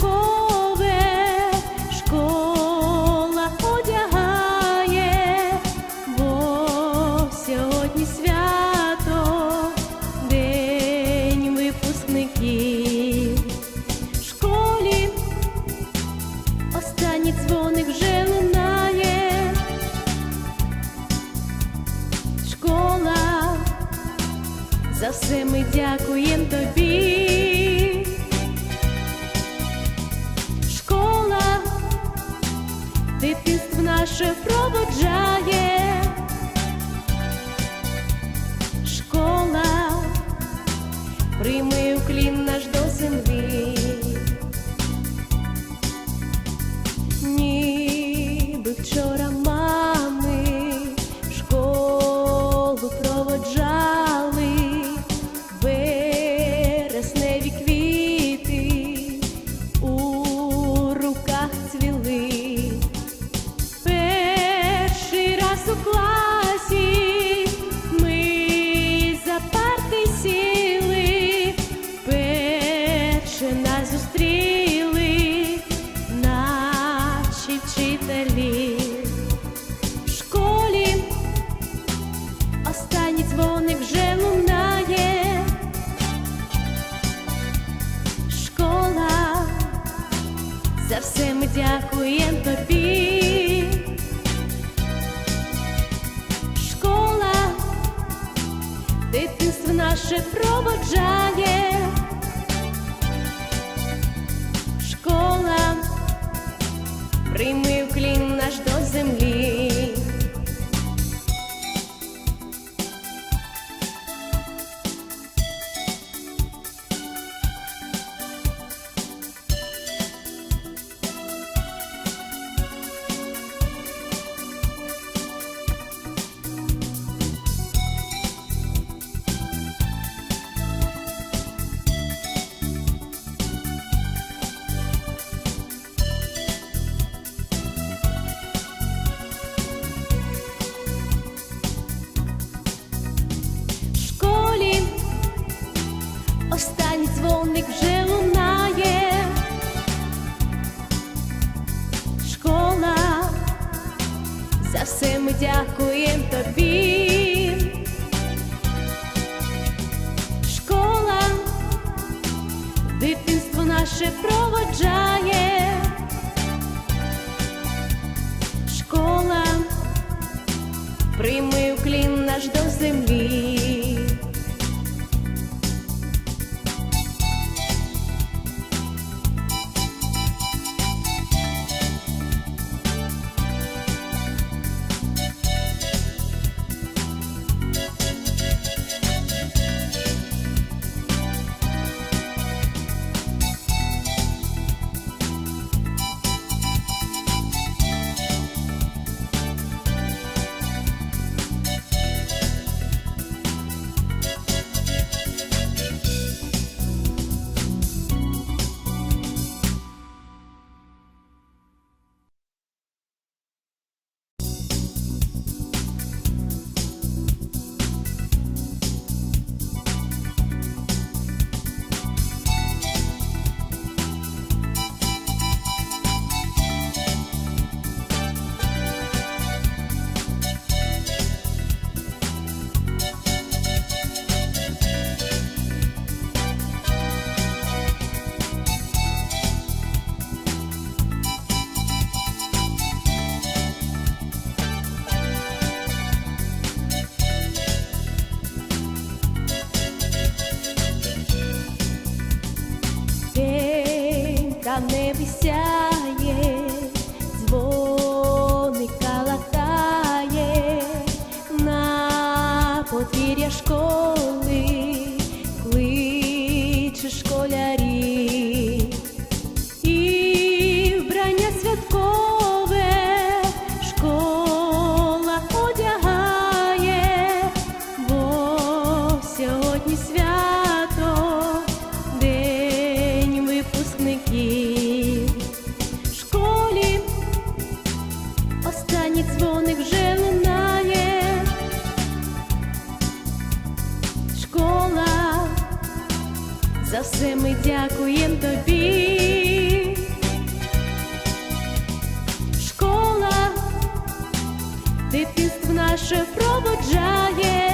cold. наше проводжає школа, прийми уклін наш до землі. все ми дякуємо тобі. Школа, дитинство наше прободжає. дзвоник вже лунає, школа, за все ми дякуємо тобі, школа, дитинство наше проводжає. останній дзвоник вже лунає, школа, за все ми дякуємо тобі, школа, дитинство наше проводжає.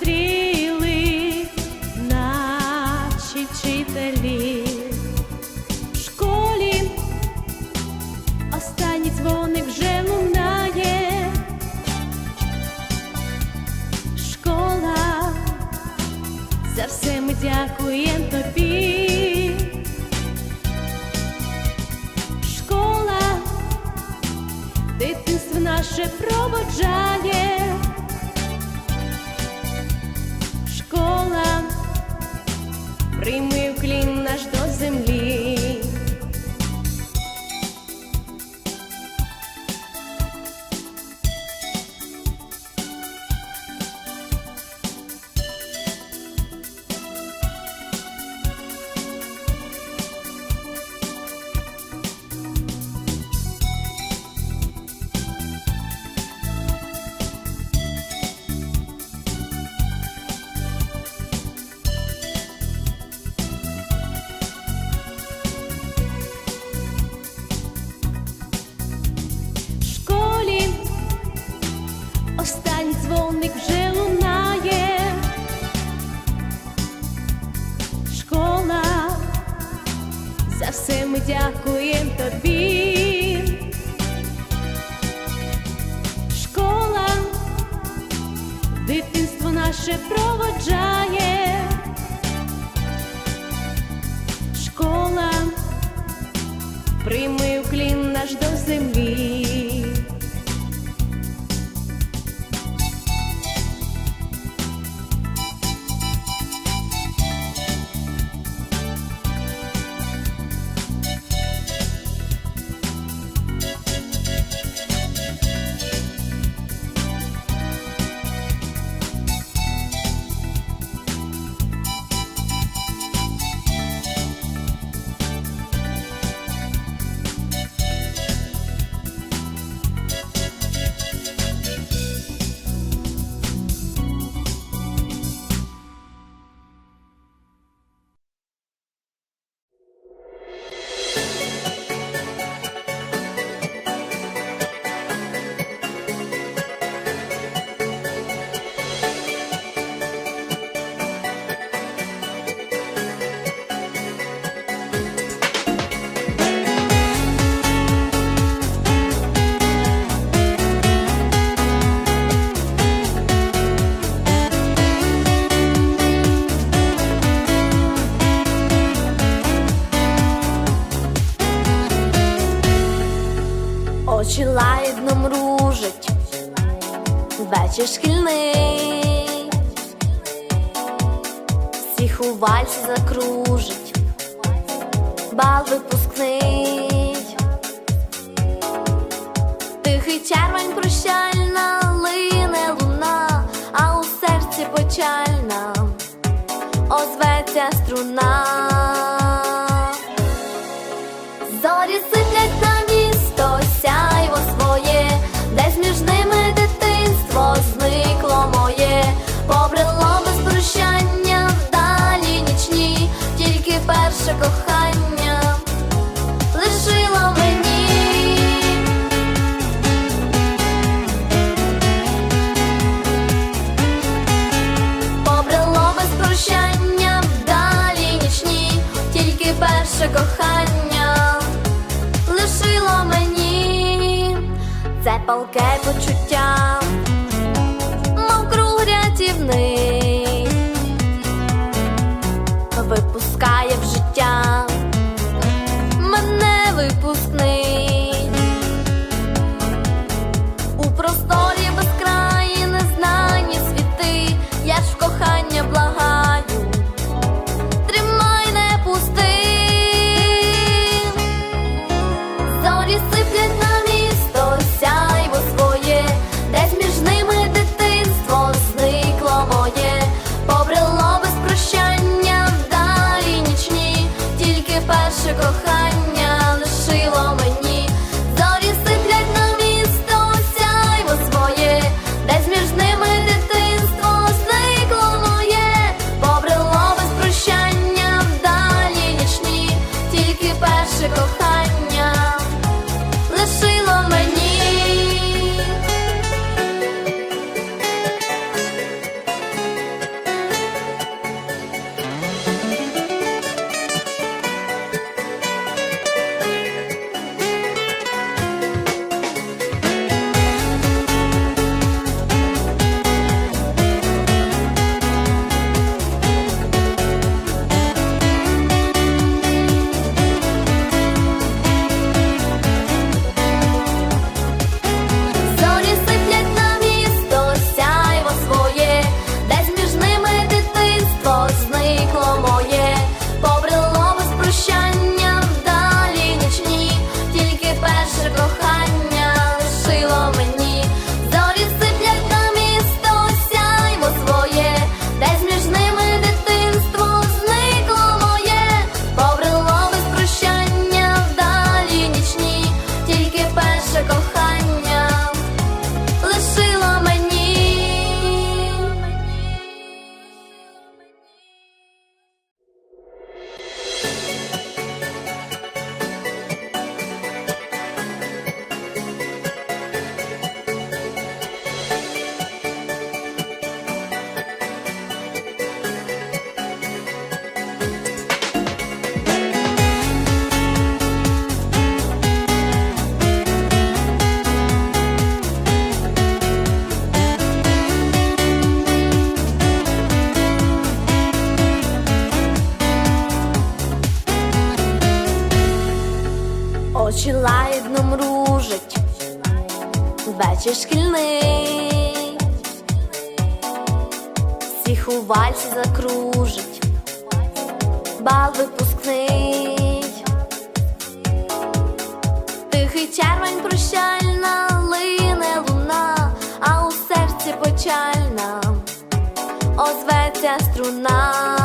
Three. Наше проводжає. Очі лагідно мружать, вечір шкільний, всіх у вальсі закружить, бал випускний, тихий червень прощальна, лине луна, а у серці печальна, озветься струна. Зорі сиплять на перше кохання лишило мені. Побрело без прощання вдалі нічні, тільки перше кохання лишило мені це палке почуття, мов круг рятівний, всіх у вальсі закружить, бал випускний, тихий червень прощальна лине луна, а у серці печальна. Озветься струна.